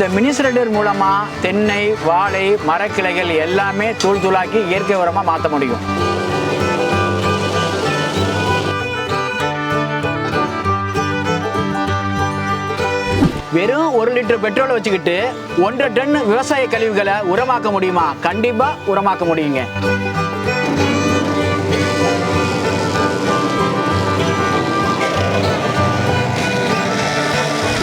இந்த mini spreader மூலமா தென்னை வாழை மரக்கிளைகள் எல்லாமே தூள் தூளாக்கி இயற்கை உரமா மாற்ற முடியும். வெறும் ஒரு லிட்டர் பெட்ரோலை வச்சுக்கிட்டு ஒன்றரை டன் விவசாய கழிவுகளை உரமாக்க முடியுமா? கண்டிப்பா உரமாக்க முடியுங்க.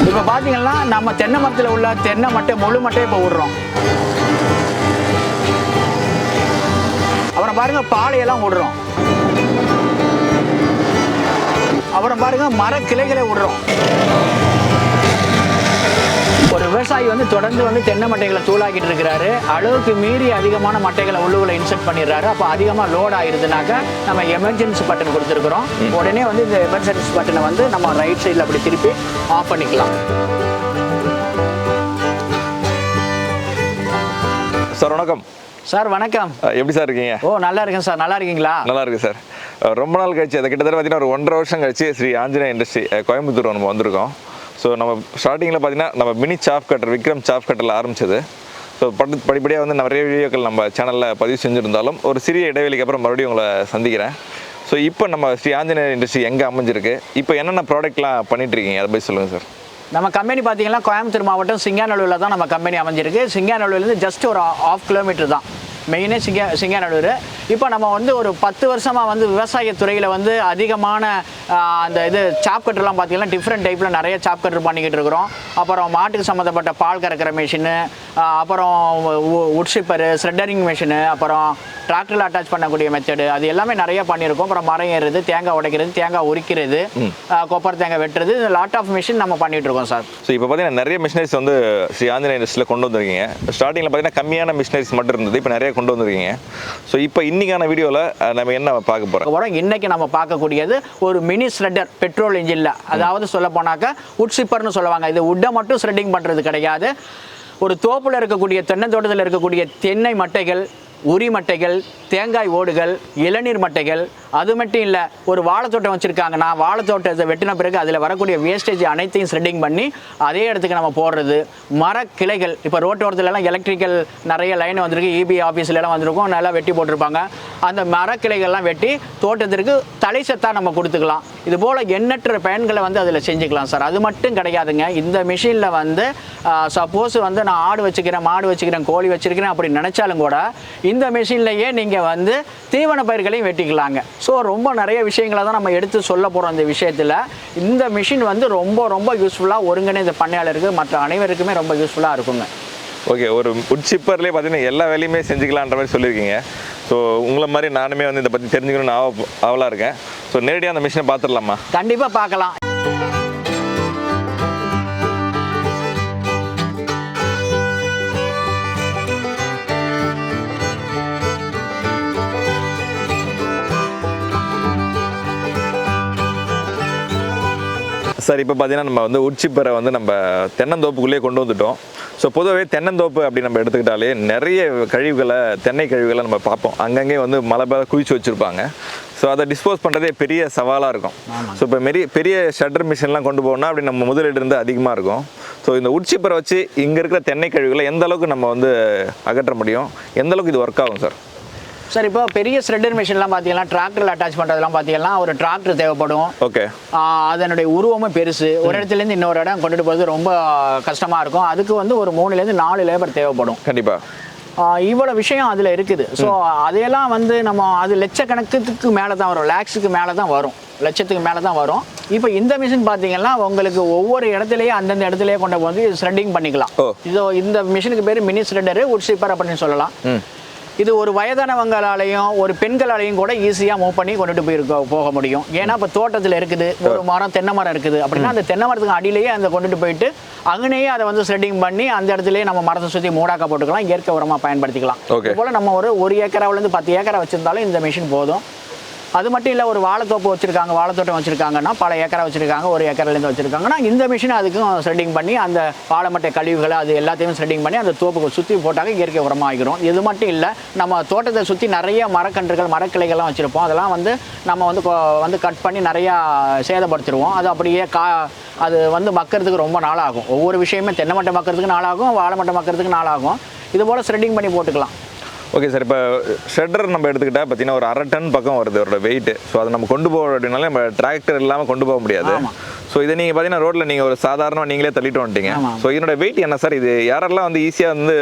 இப்போ பார்த்தீங்கன்னா நம்ம தென்னை மரத்தில் உள்ள தென்னை மட்டை முழு மட்டையை இப்போ விடுறோம் அப்புறம் பாருங்க பாலையெல்லாம் விடுறோம் அப்புறம் பாருங்க மர கிளைகளை விடுறோம் விவசாயி வந்து தொடர்ந்து வந்து தென்னை மட்டைகளை தூளாக்கிட்டு இருக்கிறாரு. அளவுக்கு மீறி அதிகமான மட்டைகளை உள்ளுக்குள்ள இன்செர்ட் பண்ணிடுறாரு. அப்போ அதிகமாக லோட் ஆயிருதுனாக்கா நம்ம எமர்ஜென்சி பட்டன் கொடுத்துருக்குறோம். உடனே வந்து இந்த எமர்ஜென்சி பட்டனை வந்து நம்ம ரைட் சைடில் அப்படி திருப்பி ஆஃப் பண்ணிக்கலாம். சார் வணக்கம். சார் வணக்கம். எப்படி சார் இருக்கீங்க? ஓ நல்லா இருக்கேன் சார். நல்லா இருக்கீங்களா? நல்லா இருக்கு சார். ரொம்ப நாள் கழிச்சு அது கிட்டத்தட்ட பார்த்தீங்கன்னா ஒரு ஒன்றரை வருஷம் கழிச்சு ஸ்ரீ ஆஞ்சநேய இண்டஸ்ட்ரி கோயம்புத்தூர் நம்ம வந்திருக்கோம். ஸோ நம்ம ஸ்டார்டிங்கில் பார்த்தீங்கன்னா நம்ம மினி சாப் கட்டர் விக்ரம் சாப் கட்டரில் ஆரம்பிச்சது. ஸோ பட்டு படிப்படியாக வந்து நிறைய வீடியோக்கள் நம்ம சேனலில் பதிவு செஞ்சுருந்தாலும் ஒரு சிறிய இடைவெளிக்கு அப்புறம் மறுபடியும் உங்களை சந்திக்கிறேன். ஸோ இப்போ நம்ம ஸ்ரீ ஆஞ்சநேயர் இண்டஸ்ட்ரி எங்கே அமைஞ்சிருக்கு? இப்போ என்னென்ன ப்ராடக்ட்லாம் பண்ணிகிட்ருக்கீங்க அதை பற்றி சொல்லுங்கள் சார் நம்ம கம்பெனி பார்த்தீங்கன்னா கோயம்புத்தூர் மாவட்டம் சிங்காநல்லூரில் தான் நம்ம கம்பெனி அமைஞ்சிருக்கு. சிங்காநல்லூர்லேருந்து ஜஸ்ட் ஒரு ஆஃப் கிலோமீட்டர் தான். மெயினே சிங்கா சிங்காநல்லூர். இப்போ நம்ம வந்து ஒரு பத்து வருஷமாக வந்து விவசாய துறையில் வந்து அதிகமான அந்த இது சாப் கட்டர்லாம் பார்த்தீங்கன்னா டிஃப்ரெண்ட் டைப்பில் நிறைய சாப் கட்டர் பண்ணிக்கிட்டு இருக்கிறோம். அப்புறம் மாட்டுக்கு சம்மந்தப்பட்ட பால் கறக்கிற மிஷினு அப்புறம் உட் ஷிப்பரு ஸ்ரெட்டரிங் மிஷினு அப்புறம் டிராக்டரில் அட்டாச் பண்ணக்கூடிய மெத்தடு அது எல்லாமே நிறைய பண்ணியிருக்கோம். அப்புறம் மரம் ஏறுறது தேங்காய் உடைக்கிறது தேங்காய் உரிக்கிறது கொப்பரை தேங்காய் வெட்டுறது லாட் ஆஃப் மிஷின் நம்ம பண்ணிட்டு இருக்கோம் சார். ஸோ இப்போ பார்த்தீங்கன்னா நிறைய மிஷினரிஸ் வந்து ஸ்ரீ ஆஞ்சநேய இண்டஸ்ட்ரியில் கொண்டு வந்திருக்கீங்க. ஸ்டார்டிங்கில் பார்த்தீங்கன்னா கம்மியான மிஷினரிஸ் மட்டும் இருந்தது. இப்போ நிறைய கொண்டு வந்திருக்கீங்க ஸோ இப்போ இன்றைக்கான வீடியோவில் நம்ம என்ன பார்க்க போகிறோம் போகிறோம் இன்றைக்கி நம்ம பார்க்கக்கூடியது ஒரு மினி ஸ்ரெட்டர் பெட்ரோல் இன்ஜினில் அதாவது சொல்ல போனாக்கா உட் சிப்பர்னு சொல்லுவாங்க. இது உட்டை மட்டும் ஸ்ரெட்டிங் பண்ணுறது கிடையாது. ஒரு தோப்பில் இருக்கக்கூடிய தென்னந்தோட்டத்தில் இருக்கக்கூடிய தென்னை மட்டைகள் உரி மட்டைகள் தேங்காய் ஓடுகள் இளநீர் மட்டைகள் அது மட்டும் இல்லை ஒரு வாழைத்தோட்டம் வச்சுருக்காங்கன்னா வாழைத்தோட்டத்தை வெட்டின பிறகு அதில் வரக்கூடிய வேஸ்டேஜ் அனைத்தையும் ஸ்ரெட்டிங் பண்ணி அதே இடத்துக்கு நம்ம போடுறது. மரக்கிளைகள் இப்போ ரோட்டோரத்துலலாம் எலக்ட்ரிக்கல் நிறைய லைன் வந்திருக்கு இபி ஆஃபீஸ்லலாம் வந்திருக்கும் நல்லா வெட்டி போட்டிருப்பாங்க. அந்த மரக்கிளைகள்லாம் வெட்டி தோட்டத்திற்கு தலை சத்தாக நம்ம கொடுத்துக்கலாம். இது போல் எண்ணற்ற பயன்களை வந்து அதில் செஞ்சுக்கலாம் சார் அது மட்டும் கிடையாதுங்க. இந்த மிஷினில் வந்து சப்போஸ் வந்து நான் ஆடு வச்சுக்கிறேன் மாடு வச்சுக்கிறேன் கோழி வச்சுருக்கிறேன் அப்படி நினச்சாலும் கூட இந்த மிஷின்லையே நீங்கள் வந்து தீவன பயிர்களையும் வெட்டிக்கலாங்க. ஸோ ரொம்ப நிறைய விஷயங்களை தான் நம்ம எடுத்து சொல்ல போகிறோம் இந்த விஷயத்தில். இந்த மிஷின் வந்து ரொம்ப ரொம்ப யூஸ்ஃபுல்லாக ஒருங்கிணைந்த பண்ணையாளருக்கு மற்ற அனைவருக்குமே ரொம்ப யூஸ்ஃபுல்லாக இருக்குங்க. ஓகே ஒரு உட்சிப்பர்லேயே பார்த்தீங்கன்னா எல்லா வேலையுமே செஞ்சுக்கலான்ற மாதிரி சொல்லியிருக்கீங்க. ஸோ உங்களை மாதிரி நானுமே வந்து இதை பற்றி தெரிஞ்சுக்கணும்னு ஆவ ஆவலாக இருக்கேன். ஸோ நேரடியாக அந்த மிஷினை பார்த்துடலாமா கண்டிப்பாக பார்க்கலாம் சார் இப்போ பார்த்தீங்கன்னா நம்ம வந்து உட்சிப்பரை வந்து நம்ம தென்னந்தோப்புக்குள்ளேயே கொண்டு வந்துட்டோம். ஸோ பொதுவாகவே தென்னந்தோப்பு அப்படி நம்ம எடுத்துக்கிட்டாலே நிறைய கழிவுகளை தென்னை கழிவுகளை நம்ம பார்ப்போம். அங்கங்கே வந்து மலை மேலே குவிச்சு வச்சுருப்பாங்க. ஸோ அதை டிஸ்போஸ் பண்ணுறதே பெரிய சவாலாக இருக்கும். ஸோ இப்போ பெரிய பெரிய ஷட்டர் மிஷின்லாம் கொண்டு போகணும்னா அப்படி நம்ம முதலீடு இருந்து அதிகமாக இருக்கும். ஸோ இந்த உட்சிப்பரை வச்சு இங்கே இருக்கிற தென்னை கழிவுகளை எந்த அளவுக்கு நம்ம வந்து அகற்ற முடியும்? எந்த அளவுக்கு இது ஒர்க் ஆகும் சார் சார் இப்போ பெரிய ஸ்ரெட்டர் மிஷின்லாம் பார்த்தீங்கன்னா டிராக்டரில் அட்டாச் பண்ணுறதுலாம் பார்த்தீங்கன்னா ஒரு டிராக்டர் தேவைப்படும். ஓகே அதனுடைய உருவமும் பெருசு. ஒரு இடத்துலேருந்து இன்னொரு இடம் கொண்டுட்டு போகிறது ரொம்ப கஷ்டமாக இருக்கும். அதுக்கு வந்து ஒரு மூணுலேருந்து நாலு லேபர் தேவைப்படும். கண்டிப்பாக இவ்வளோ விஷயம் அதில் இருக்குது. ஸோ அதையெல்லாம் வந்து நம்ம அது லட்சக்கணக்குக்கு மேலே தான் வரும். லேக்ஸுக்கு மேலே தான் வரும். லட்சத்துக்கு மேலே தான் வரும். இப்போ இந்த மிஷின் பார்த்தீங்கன்னா உங்களுக்கு ஒவ்வொரு இடத்துலையும் அந்தந்த இடத்துலயே கொண்டு வந்து ஸ்ரெட்டிங் பண்ணிக்கலாம். இதோ இந்த மிஷினுக்கு பேர் மினி ஸ்ரெட்டரு உட் ஸ்வீப்பர் அப்படின்னு சொல்லலாம். இது ஒரு வயதானவங்களாலையும் ஒரு பெண்களாலையும் கூட ஈஸியாக மூவ் பண்ணி கொண்டுட்டு போயிருக்க போக முடியும். ஏன்னா இப்போ தோட்டத்தில் இருக்குது ஒரு மரம் தென்னை மரம் இருக்குது. அப்படின்னா அந்த தென்னை மரத்துக்கு அடியிலேயே அந்த கொண்டுட்டு போயிட்டு அங்கனையே அதை வந்து ஸ்ரெட்டிங் பண்ணி அந்த இடத்துலயே நம்ம மரத்தை சுற்றி மூடாக்க போட்டுக்கலாம் இயற்கை உரமாக பயன்படுத்திக்கலாம். இது போல் நம்ம ஒரு ஒரு ஏக்கராவிலேருந்து பத்து ஏக்கரா வச்சிருந்தாலும் இந்த மிஷின் போதும். அது மட்டும் இல்லை ஒரு வாழைத்தோப்பு வச்சுருக்காங்க வாழைத்தோட்டம் வச்சுருக்காங்கன்னா பல ஏக்கரை வச்சுருக்காங்க ஒரு ஏக்கர்லேருந்து வச்சுருக்காங்கன்னா இந்த மிஷின் அதுக்கும் ஸ்ரெட்டிங் பண்ணி அந்த வாழைமட்டை கழிவுகளை அது எல்லாத்தையும் ஸ்ரெட்டிங் பண்ணி அந்த தோப்புக்கு சுற்றி போட்டாங்க இயற்கை உரமாகிரும். இது மட்டும் இல்லை நம்ம தோட்டத்தை சுற்றி நிறைய மரக்கன்றுகள் மரக்கிளைகள்லாம் வச்சுருப்போம். அதெல்லாம் வந்து நம்ம வந்து வந்து கட் பண்ணி நிறையா சேதப்படுத்திடுவோம் அது அப்படியே கா அது வந்து மக்கிறதுக்கு ரொம்ப நாளாகும். ஒவ்வொரு விஷயமே தென்னை மட்டை மக்கிறதுக்கு நாளாகும் வாழை மட்டை மக்கறதுக்கு நாளாகும். இது போல் த்ரெட்டிங் பண்ணி போட்டுக்கலாம். ஓகே சார் இப்போ ஷெட்டர் நம்ம எடுத்துக்கிட்டா பார்த்தீங்கன்னா ஒரு அரை டன் பக்கம் வருது அதோட வெயிட் ஸோ அதை நம்ம கொண்டு போக அப்படின்னாலே நம்ம டிராக்டர் இல்லாமல் கொண்டு போக முடியாது. ஸோ இதை நீங்கள் பார்த்தீங்கன்னா ரோட்டில் நீங்கள் ஒரு சாதாரணமாக நீங்களே தள்ளிட்டு வந்துட்டீங்க. ஸோ இதனோட வெயிட் என்ன சார் இது யாரெல்லாம் வந்து ஈஸியாக வந்து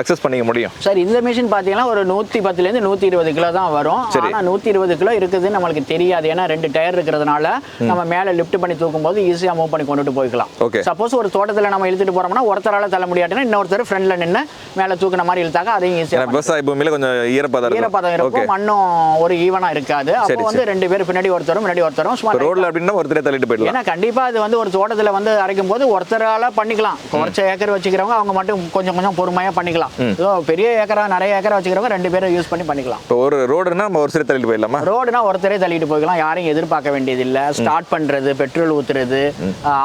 அக்சஸ் பண்ணிக்க முடியும்? சார் இந்த மிஷின் பார்த்தீங்கன்னா ஒரு நூற்றி பத்துலேருந்து நூற்றி இருபது கிலோ தான் வரும். சரி. ஆனால் நூற்றி இருபது கிலோ இருக்குதுன்னு நம்மளுக்கு தெரியாது. ஏன்னா ரெண்டு டயர் இருக்கிறதுனால நம்ம மேலே லிஃப்ட் பண்ணி தூக்கும்போது ஈஸியாக மூவ் பண்ணி கொண்டுட்டு போய்க்கலாம். Okay. சப்போஸ் ஒரு தோட்டத்தில் நம்ம இழுத்துட்டு போறோம்னா ஒருத்தரால தள்ள முடியாதுன்னா இன்னொருத்தர் ஃப்ரண்ட்ல நின்று மேலே தூக்குன மாதிரி இழுத்தாங்க அதையும் ஈஸியாக பூமியில கொஞ்சம் ஈரப்பதம் ஈரப்பதம் இருக்கும். மண்ணும் ஒரு ஈவனா இருக்காது. அப்போ வந்து ரெண்டு பேர் பின்னாடி ஒருத்தரும் முன்னாடி ஒருத்தரும் சும்மா ரோட்ல அப்படின்னா ஒருத்தரே தள்ளிட்டு போயிடலாம். ஏன்னா கண்டிப்பா அது வந்து ஒரு தோட்டத்துல வந்து அரைக்கும் போது ஒருத்தரால பண்ணிக்கலாம். குறைச்ச ஏக்கர் வச்சுக்கிறவங்க அவங்க மட்டும் கொஞ்சம் கொஞ்சம் பொறுமையா பண்ணிக்கலாம். ஏதோ பெரிய ஏக்கரா நிறைய ஏக்கர் வச்சுக்கிறவங்க ரெண்டு பேரும் யூஸ் பண்ணி பண்ணிக்கலாம். இப்போ ஒரு ரோடுனா நம்ம ஒரு சரி தள்ளிட்டு போயிடலாமா? ரோடுனா ஒருத்தரே தள்ளிட்டு போய்க்கலாம். யாரையும் எதிர்பார்க்க வேண்டியது இல்ல ஸ்டார்ட் பண்றது பெட்ரோல் ஊத்துறது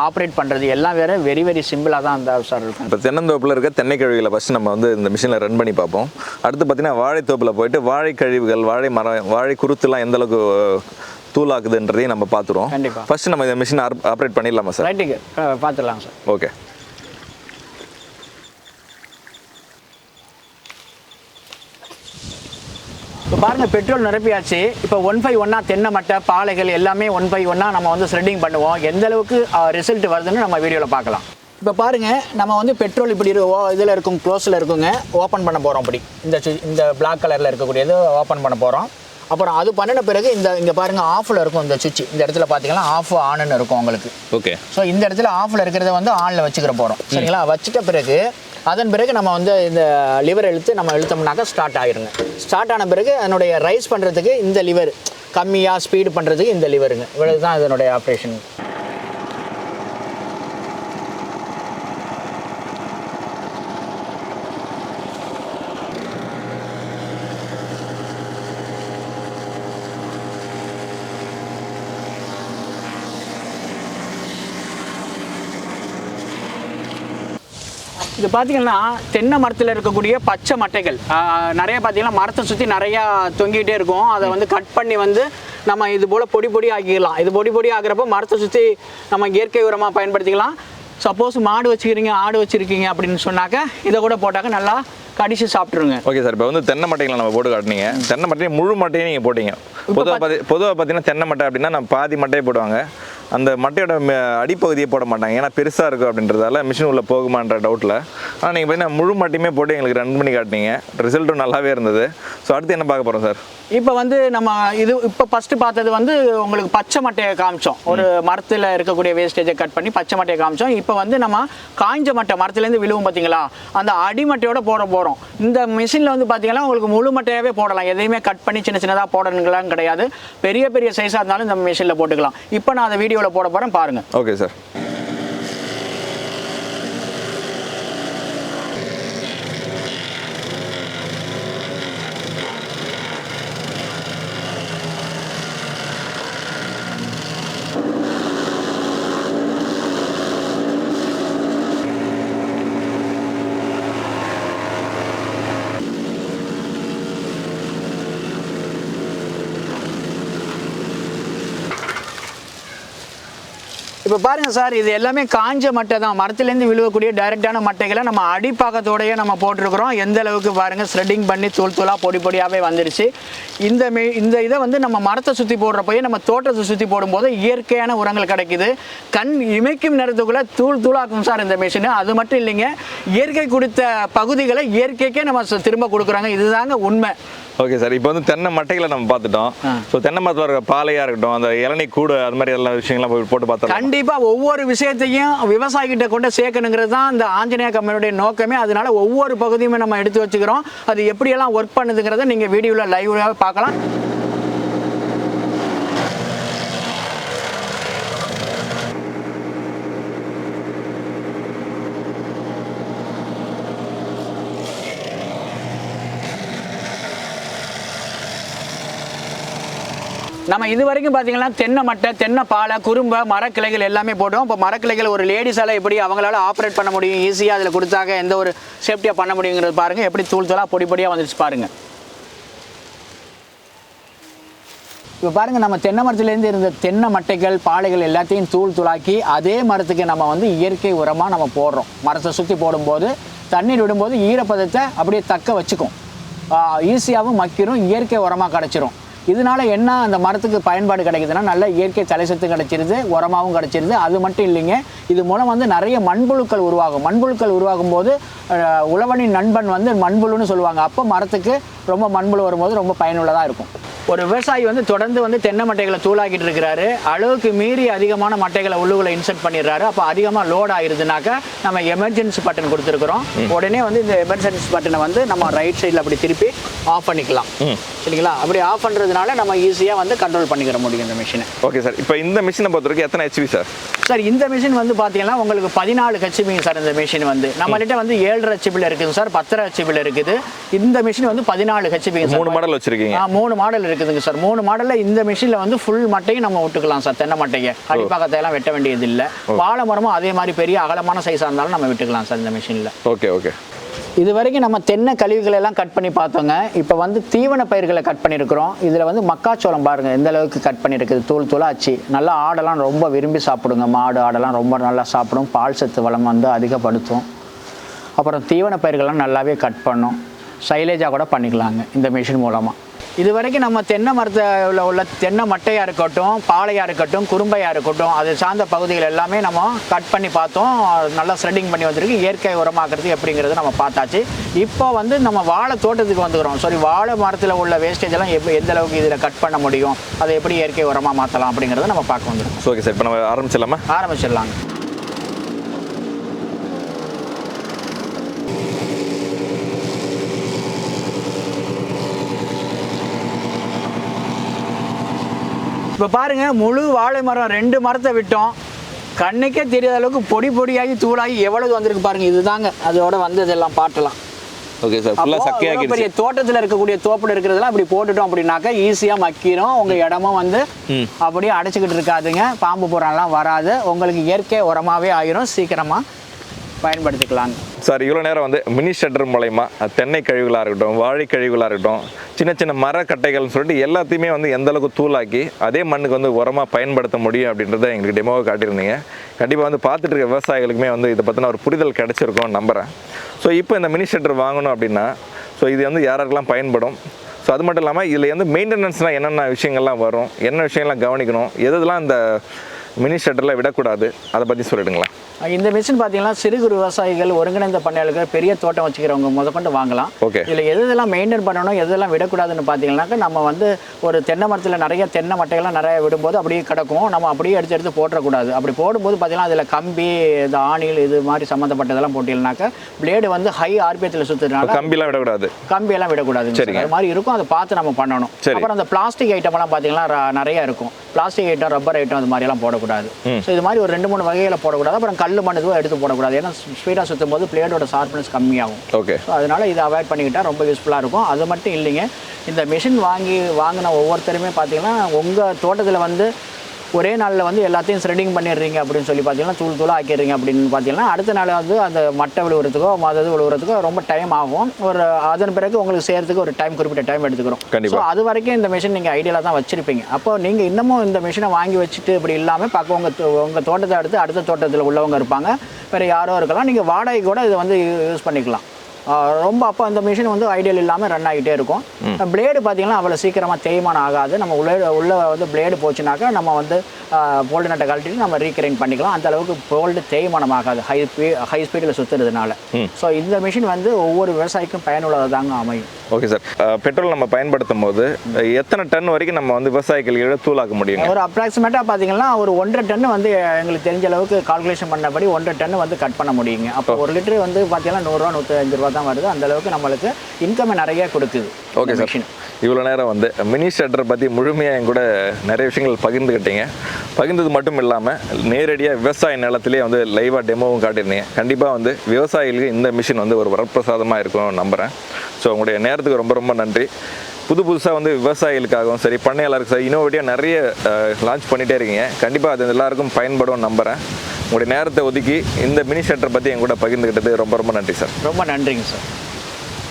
ஆப்ரேட் பண்றது எல்லாம் வேற வெரி வெரி சிம்பிளா தான் அந்த சார் இருக்கும் இப்போ தென்னந்தோப்பில் இருக்க தென்னை கழிவுகளை ஃபஸ்ட்டு நம்ம வந்து இந்த மிஷினில் ரன் பண்ணி பார்ப்போம். அடுத்து பார்த்தீங்கன்னா வாழைத்தோப்பில் போயிட்டு வாழை கழிவுகள் வாழை மரம் வாழை குருத்துலாம் எந்த அளவுக்கு தூளாக்குதுன்றதையும் நம்ம பார்த்துருவோம். கண்டிப்பா. ஃபர்ஸ்ட் நம்ம இந்த மிஷினை ஆப்ரேட் பண்ணிடலாமா சார் ரைட்டுக்கு பார்த்துடலாம் சார் ஓகே இப்போ பாருங்க பெட்ரோல் நிரப்பியாச்சு. இப்போ ஒன் பை ஒன்னா தென்னை மட்டை பாலைகள் எல்லாமே ஒன் பை ஒன்னா நம்ம வந்து ஸ்ரெட்டிங் பண்ணுவோம். எந்த அளவுக்கு ரிசல்ட் வருதுன்னு நம்ம வீடியோவில் பார்க்கலாம். இப்போ பாருங்க நம்ம வந்து பெட்ரோல் இப்படி இதில் இருக்கும் க்ளோஸில் இருக்குங்க ஓப்பன் பண்ண போகிறோம் இப்படி. இந்த இந்த பிளாக் கலரில் இருக்கக்கூடியது ஓப்பன் பண்ண போகிறோம் அப்புறம் அது பண்ணின பிறகு இந்த இங்கே பாருங்க ஆஃபில் இருக்கும் இந்த சுவிட்ச். இந்த இடத்துல பார்த்தீங்கன்னா ஆஃப் ஆனுன்னு இருக்கும் உங்களுக்கு. ஓகே. ஸோ இந்த இடத்துல ஆஃபில் இருக்கிறத வந்து ஆனில் வச்சுக்கிற போகிறோம் சரிங்களா? வச்சுட்ட பிறகு அதன் பிறகு நம்ம வந்து இந்த லிவர் இழுத்து நம்ம இழுத்தோம்னாக்கா ஸ்டார்ட் ஆகிருங்க ஸ்டார்ட் ஆன பிறகு அதனுடைய ரைஸ் பண்ணுறதுக்கு இந்த லிவர் கம்மியாக ஸ்பீடு பண்ணுறதுக்கு இந்த லிவருங்க இவ்வளவு தான் இதனுடைய ஆப்ரேஷன் இது பார்த்தீங்கன்னா தென்னை மரத்தில் இருக்கக்கூடிய பச்சை மட்டைகள். நிறைய பார்த்தீங்கன்னா மரத்தை சுற்றி நிறையா தொங்கிட்டே இருக்கும். அதை வந்து கட் பண்ணி வந்து நம்ம இது போல் பொடி பொடி ஆக்கிக்கலாம். இது பொடி பொடி ஆகுறப்போ மரத்தை சுற்றி நம்ம இயற்கை உரமாக பயன்படுத்திக்கலாம். சப்போஸ் மாடு வச்சுக்கிறீங்க ஆடு வச்சுருக்கீங்க அப்படின்னு சொன்னாக்க இதை கூட போட்டாக்க நல்லா கடிச்சு சாப்பிட்ருங்க ஓகே சார் இப்போ வந்து தென்னை மட்டைகளை நம்ம போட்டு காட்டினீங்க. தென்னை மட்டையை முழு மட்டையை நீங்கள் போட்டீங்க. பொதுவாக பார்த்தி பொதுவாக பார்த்தீங்கன்னா தென்னை மட்டை அப்படின்னா நம்ம பாதி மட்டையை போடுவாங்க. அந்த மட்டையோட அடிப்பகுதியை போட மாட்டாங்க. ஏன்னா பெருசாக இருக்கும் அப்படின்றதால மிஷின் உள்ள போகுமான்ற டவுட்டில் ஆனால் நீங்கள் பார்த்தீங்கன்னா முழு மட்டையுமே போட்டு எங்களுக்கு ரன் பண்ணி காட்டினீங்க. ரிசல்ட்டும் நல்லாவே இருந்தது. ஸோ அடுத்து என்ன பார்க்க போகிறோம் சார் இப்போ வந்து நம்ம இது இப்போ ஃபர்ஸ்ட் பார்த்தது வந்து உங்களுக்கு பச்சை மட்டையை காமிச்சோம். ஒரு மரத்தில் இருக்கக்கூடிய வேஸ்டேஜை கட் பண்ணி பச்சை மட்டையை காமிச்சோம். இப்போ வந்து நம்ம காய்ஞ்ச மட்டை மரத்துலேருந்து விழுவும் பார்த்தீங்களா அந்த அடிமட்டையோட போட போகிறோம் இந்த மிஷினில் வந்து பார்த்தீங்கன்னா உங்களுக்கு முழு மட்டையாகவே போடலாம். எதையுமே கட் பண்ணி சின்ன சின்னதாக போடணுங்களாம் கிடையாது. பெரிய பெரிய சைஸாக இருந்தாலும் இந்த மிஷினில் போட்டுக்கலாம். இப்போ நான் அதை வீடியோவில் போட போகிறேன் பாருங்கள் ஓகே சார் இப்போ பாருங்க சார் இது எல்லாமே காஞ்ச மட்டை தான். மரத்துலேருந்து விழுவக்கூடிய டைரெக்டான மட்டைகளை நம்ம அடிப்பாக்கத்தோடயே நம்ம போட்டிருக்கிறோம். எந்த அளவுக்கு பாருங்க ஸ்ரெட்டிங் பண்ணி தூள் தூளாக பொடி பொடியாகவே வந்துருச்சு. இந்த மே இந்த இதை வந்து நம்ம மரத்தை சுற்றி போடுறப்போயே நம்ம தோட்டத்தை சுற்றி போடும்போது இயற்கையான உரங்கள் கிடைக்குது. கண் இமைக்கும் நேரத்துக்குள்ளே தூள் தூளாக்கும் சார் இந்த மிஷினு அது மட்டும் இல்லைங்க இயற்கை கொடுத்த பகுதிகளை இயற்கைக்கே நம்ம திரும்ப கொடுக்குறாங்க. இதுதாங்க உண்மை. ஓகே சார் இப்போ வந்து தென்னை மட்டைகளை நம்ம பார்த்துட்டோம். ஸோ தென்னை மரத்தில் இருக்க பாலையாக இருக்கட்டும் அந்த இளநீ கூடு அது மாதிரி எல்லா விஷயங்கள்லாம் போய் போட்டு பார்த்தோம் கண்டிப்பா ஒவ்வொரு விஷயத்தையும் விவசாயிகிட்ட கொண்டு சேர்க்கணுங்கிறது தான் இந்த ஆஞ்சநேய கம்பெனியுடைய நோக்கமே. அதனால ஒவ்வொரு பகுதியுமே நம்ம எடுத்து வச்சுக்கிறோம். அது எப்படியெல்லாம் ஒர்க் பண்ணுதுங்கிறத நீங்க வீடியோவில் லைவ்ல பார்க்கலாம். நம்ம இது வரைக்கும் பார்த்தீங்கன்னா தென்னை மட்டை தென்னை பாலை குறும்பை மரக்கிளைகள் எல்லாமே போட்டோம். இப்போ மரக்கிளைகள் ஒரு லேடிஸால் எப்படி அவங்களால ஆப்ரேட் பண்ண முடியும் ஈஸியாக அதில் கொடுத்தாக்க எந்த ஒரு சேஃப்டியாக பண்ண முடியுங்கிறது பாருங்கள் எப்படி தூள் தூளாக பொடி பொடியாக வந்துருச்சு பாருங்கள் இப்போ பாருங்கள் நம்ம தென்னை மரத்துலேருந்து இருந்த தென்னை மட்டைகள் பாலைகள் எல்லாத்தையும் தூள் தூளாக்கி அதே மரத்துக்கு நம்ம வந்து இயற்கை உரமாக நம்ம போடுறோம். மரத்தை சுற்றி போடும்போது தண்ணீர் விடும்போது ஈரப்பதத்தை அப்படியே தக்க வச்சுக்கும். ஈஸியாகவும் மக்கிரும் இயற்கை உரமாக கிடச்சிரும் இதனால என்ன அந்த மரத்துக்கு பயன்பாடு கிடைக்குதுன்னா நல்ல இயற்கை தலைசத்து கிடைச்சிருது உரமாகவும் கிடைச்சிருது. அது மட்டும் இல்லைங்க. இது மூலம் வந்து நிறைய மண்புழுக்கள் உருவாகும். மண்புழுக்கள் உருவாகும் போது உழவனின் நண்பன் வந்து மண்புழுன்னு சொல்லுவாங்க. அப்போ மரத்துக்கு ரொம்ப மண்புழு வரும்போது ரொம்ப பயனுள்ளதாக இருக்கும். ஒரு விவசாயி வந்து தொடர்ந்து வந்து தென்னை மட்டைகளை தூளாக்கிட்டு இருக்கிறாரு. அளவுக்கு மீறி அதிகமான மட்டைகளை உள்ளுக்குள்ள இன்சர்ட் பண்ணிடுறாரு. அப்போ அதிகமாக லோட் ஆயிருதுனாக்கா நம்ம எமர்ஜென்சி பட்டன் கொடுத்துருக்குறோம். உடனே வந்து இந்த எமர்ஜென்சி பட்டனை வந்து நம்ம ரைட் சைடில் அப்படி திருப்பி ஆஃப் பண்ணிக்கலாம். சரிங்களா? அப்படி ஆஃப் பண்ணுறதுனால நம்ம ஈஸியாக வந்து கண்ட்ரோல் பண்ணிக்கிற முடியும் இந்த மிஷினை ஓகே சார் இப்போ இந்த மிஷினை பொறுத்த வரைக்கும் எத்தனை ஹெச்பி சார் சார் இந்த மிஷின் வந்து பார்த்தீங்கன்னா உங்களுக்கு பதினாலு ஹெச்பிங்க சார் இந்த மிஷின் வந்து. நம்மள்கிட்ட வந்து ஏழரை ஹெச்பியில் இருக்குது சார் பத்தரை ஹெச்பியில் இருக்குது. இந்த மிஷின் வந்து பதினாலு ஹெச்பிங்க மூணு மாடல் வச்சிருக்கீங்க. மூணு மாடல் இருக்குதுங்க சார். மூணு மாடலில் இந்த மிஷினில் வந்து ஃபுல் மட்டையும் நம்ம விட்டுக்கலாம் சார். தென்னை மட்டையை அடிப்பாக்கத்தையெல்லாம் வெட்ட வேண்டியது இல்லை வாழை மரமும் அதே மாதிரி பெரிய அகலமான சைஸாக இருந்தாலும் நம்ம விட்டுக்கலாம் சார் இந்த மிஷினில் ஓகே ஓகே. இது வரைக்கும் நம்ம தென்னை கழிவுகளை எல்லாம் கட் பண்ணி பார்த்தோங்க. இப்போ வந்து தீவன பயிர்களை கட் பண்ணியிருக்கிறோம் இதில் வந்து மக்காச்சோளம் பாருங்கள் எந்த அளவுக்கு கட் பண்ணியிருக்குது தூள் தூளாச்சு. நல்லா ஆடெல்லாம் ரொம்ப விரும்பி சாப்பிடுங்க. மாடு ஆடெல்லாம் ரொம்ப நல்லா சாப்பிடும். பால் சத்து வளம் வந்து அதிகப்படுத்தும். அப்புறம் தீவன பயிர்கள்லாம் நல்லாவே கட் பண்ணும். சைலேஜாக கூட பண்ணிக்கலாங்க இந்த மிஷின் மூலமாக இது வரைக்கும் நம்ம தென்னை மரத்தில் உள்ள தென்னை மட்டையாக இருக்கட்டும் பாலையாக இருக்கட்டும் குறும்பையாக இருக்கட்டும் அது சார்ந்த பகுதிகள் எல்லாமே நம்ம கட் பண்ணி பார்த்தோம். நல்லா ஸ்ரெட்டிங் பண்ணி வந்திருக்கு. இயற்கை உரமாக்குறது எப்படிங்கிறது நம்ம பார்த்தாச்சு. இப்போ வந்து நம்ம வாழை தோட்டத்துக்கு வந்துக்கிறோம். சாரி வாழை மரத்தில் உள்ள வேஸ்டேஜ் எல்லாம் எப்ப எந்த அளவுக்கு இதில் கட் பண்ண முடியும்? அதை எப்படி இயற்கை உரமாக மாற்றலாம் அப்படிங்கிறத நம்ம பார்க்க வந்துருக்கோம். ஓகே சார் இப்போ நம்ம ஆரம்பிச்சிடலாமா? ஆரம்பிச்சிடலாங்க. இப்போ பாருங்க முழு வாழை மரம் ரெண்டு மரத்தை விட்டோம். கண்ணுக்கே தெரியாத அளவுக்கு பொடி பொடியாகி தூளாகி எவ்வளவு வந்திருக்கு பாருங்க இதுதாங்க. அதோட வந்ததெல்லாம் பாட்டலாம் ஓகே சார் ஃபுல்லாக இவ்வளவு பெரிய தோட்டத்தில் இருக்கக்கூடிய தோப்புல இருக்கிறதெல்லாம் அப்படி போட்டுட்டோம் அப்படின்னாக்கா ஈஸியாக மக்கிரும். உங்க இடமும் வந்து. அப்படியே அடைச்சிக்கிட்டு இருக்காதுங்க. பாம்பு புறாலாம் வராது. உங்களுக்கு இயற்கை உரமாவே ஆயிரும். சீக்கிரமா பயன்படுத்திக்கலாங்க சார் இவ்வளோ நேரம் வந்து மினி ஷட்டர் மூலயமா தென்னை கழிவுகளாக இருக்கட்டும் வாழை கழிவுகளாக இருக்கட்டும் சின்ன சின்ன மரக்கட்டைகள்னு சொல்லிட்டு எல்லாத்தையுமே வந்து எந்த அளவுக்கு தூளாக்கி அதே மண்ணுக்கு வந்து உரமாக பயன்படுத்த முடியும் அப்படின்றத எங்களுக்கு டெமோவை காட்டியிருந்தீங்க. கண்டிப்பாக வந்து பார்த்துட்டு இருக்க விவசாயிகளுக்குமே வந்து இதை பற்றின ஒரு புரிதல் கிடைச்சிருக்கும்னு நம்புகிறேன் ஸோ இப்போ இந்த மினி ஷட்டர் வாங்கணும் அப்படின்னா ஸோ இது வந்து யாராருக்கெல்லாம் பயன்படும்? ஸோ அது மட்டும் இல்லாமல் இதில் வந்து மெயின்டெனன்ஸ்னால் என்னென்ன விஷயங்கள்லாம் வரும்? என்ன விஷயங்கள்லாம் கவனிக்கணும்? எது எதெல்லாம் இந்த மினி ஷட்டரில் விடக்கூடாது? அதை பற்றி சொல்லிடுங்களேன். இந்த மிஷின் பார்த்தீங்கன்னா சிறு குறு விவசாயிகள் ஒருங்கிணைந்த பண்ணையாளர்கள் பெரிய தோட்டம் வச்சுக்கிறவங்க முதற்கொண்டு வாங்கலாம். இதில் எது எதெல்லாம் மெயின்டைன் பண்ணணும் எதெல்லாம் விடக்கூடாதுன்னு பார்த்தீங்கன்னாக்கா நம்ம வந்து ஒரு தென்னை மரத்தில் நிறைய தென்னை மட்டைகள்லாம் நிறைய விடும்போது அப்படியே கிடக்கும். நம்ம அப்படியே எடுத்து எடுத்து போட்டுறக்கூடாது. அப்படி போடும்போது பார்த்தீங்கன்னா அதில் கம்பி இந்த ஆணில் இது மாதிரி சம்மந்தப்பட்டதெல்லாம் போட்டிங்கனாக்கா பிளேடு வந்து ஹை ஆர்பிஎத்தில் சுற்றுறதுனால கம்பிலாம் விடக்கூடாது. கம்பி எல்லாம் விடக்கூடாது. அது மாதிரி இருக்கும் அதை பார்த்து நம்ம பண்ணணும். அப்புறம் அந்த பிளாஸ்டிக் ஐட்டம்லாம் பார்த்தீங்கன்னா நிறைய இருக்கும். பிளாஸ்டிக் ஐட்டம் ரப்பர் ஐட்டம் அது மாதிரியெல்லாம் போடக்கூடாது. ஸோ இது மாதிரி ஒரு ரெண்டு மூணு வகையில் போடக்கூடாது. அப்புறம் கல் மண் இதுவும் எடுத்து போடக்கூடாது. ஏன்னா ஸ்பீடாக சுற்றும் போது பிளேடோட ஷார்ப்னஸ் கம்மியாகும். ஓகே ஸோ அதனால் இதை அவாய்ட் பண்ணிக்கிட்டால் ரொம்ப யூஸ்ஃபுல்லாக இருக்கும். அது மட்டும் இல்லைங்க. இந்த மிஷின் வாங்கி வாங்கின ஒவ்வொருத்தருமே பார்த்தீங்கன்னா உங்கள் தோட்டத்தில் வந்து ஒரே நாளில் வந்து எல்லாத்தையும் த்ரெட்டிங் பண்ணிடுறீங்க அப்படின்னு சொல்லி பார்த்தீங்கன்னா தூள் தூளாக ஆக்கிடுறீங்க அப்படின்னு பார்த்தீங்கன்னா அடுத்த நாள் வந்து அந்த மட்டை விழுவுறதுக்கோ மதது விழுவுறதுக்கோ ரொம்ப டைம் ஆகும். ஒரு அதன் பிறகு உங்களுக்கு செய்கிறதுக்கு ஒரு டைம் குறிப்பிட்ட டைம் எடுத்துக்கிறோம். ஸோ அது வரைக்கும் இந்த மிஷின் நீங்கள் ஐடியலாக தான் வச்சிருப்பீங்க. அப்போ நீங்கள் இன்னமும் இந்த மிஷினை வாங்கி வச்சுட்டு இப்படி இல்லாமல் பக்கம் உங்கள் உங்கள் தோட்டத்தை அடுத்து அடுத்த தோட்டத்தில் உள்ளவங்க இருப்பாங்க. வேறு யாரோ இருக்கலாம். நீங்கள் வாடகை கூட இதை வந்து யூஸ் பண்ணிக்கலாம். ரொம்ப அப்போ அந்த மிஷின் வந்து ஐடியல் இல்லாமல் ரன் ஆகிட்டே இருக்கும். பிளேடு பார்த்தீங்கன்னா அவ்வளோ சீக்கிரமாக தேய்மானம் ஆகாது. நம்ம உள்ள உள்ள வந்து பிளேடு போச்சுனாக்கா நம்ம வந்து போல்டு நட்டை கழட்டிட்டு நம்ம ரீகரைன் பண்ணிக்கலாம். அந்த அளவுக்கு போல்டு தேய்மானம் ஆகாது ஹை ஹை ஸ்பீடில் சுற்றுறதுனால ஸோ இந்த மிஷின் வந்து ஒவ்வொரு விவசாயிக்கும் பயனுள்ளதாக தாங்க அமையும் ஓகே சார் பெட்ரோல் நம்ம பயன்படுத்தும் போது எத்தனை டன் வரைக்கும் நம்ம வந்து விவசாயிகள் தூளாக்க முடியுங்க? ஒரு அப்ராக்சிமேட்டாக பார்த்தீங்கன்னா ஒரு ஒன்றரை டன்னு வந்து எங்களுக்கு தெரிஞ்ச அளவுக்கு கால்குலேஷன் பண்ணபடி ஒன்றரை டன்னு வந்து கட் பண்ண முடியுங்க. அப்போ ஒரு லிட்டர் வந்து பார்த்தீங்கன்னா நூறுரூவா நூற்றஞ்சு ரூபா தான் வருது. அந்த அளவுக்கு நம்மளுக்கு இன்கம் நிறைய கொடுக்குது ஓகே சார் இவ்வளோ நேரம் வந்து மினி ஷட்டரை பற்றி முழுமையாக என் கூட நிறைய விஷயங்கள் பகிர்ந்துக்கிட்டீங்க பகிர்ந்தது மட்டும் இல்லாமல் நேரடியாக விவசாய நிலத்திலே வந்து லைவாக டெமோவும் காட்டியிருந்தீங்க. கண்டிப்பாக வந்து விவசாயிகளுக்கு இந்த மிஷின் வந்து ஒரு வரப்பிரசாதமாக இருக்கும்னு நம்புகிறேன் ஸோ உங்களுடைய நேரத்துக்கு ரொம்ப ரொம்ப நன்றி. புது புதுசாக வந்து விவசாயிகளுக்காகவும் சரி பண்ணையாளருக்கு சரி இன்னோவேட்டிவாக நிறைய லான்ச் பண்ணிகிட்டே இருக்கீங்க. கண்டிப்பாக அது எல்லாருக்கும் பயன்படும் நம்புகிறேன் உங்களுடைய நேரத்தை ஒதுக்கி இந்த மினி ஷட்டரை பற்றி என் கூட பகிர்ந்துக்கிட்டது ரொம்ப ரொம்ப நன்றி சார் ரொம்ப நன்றிங்க சார்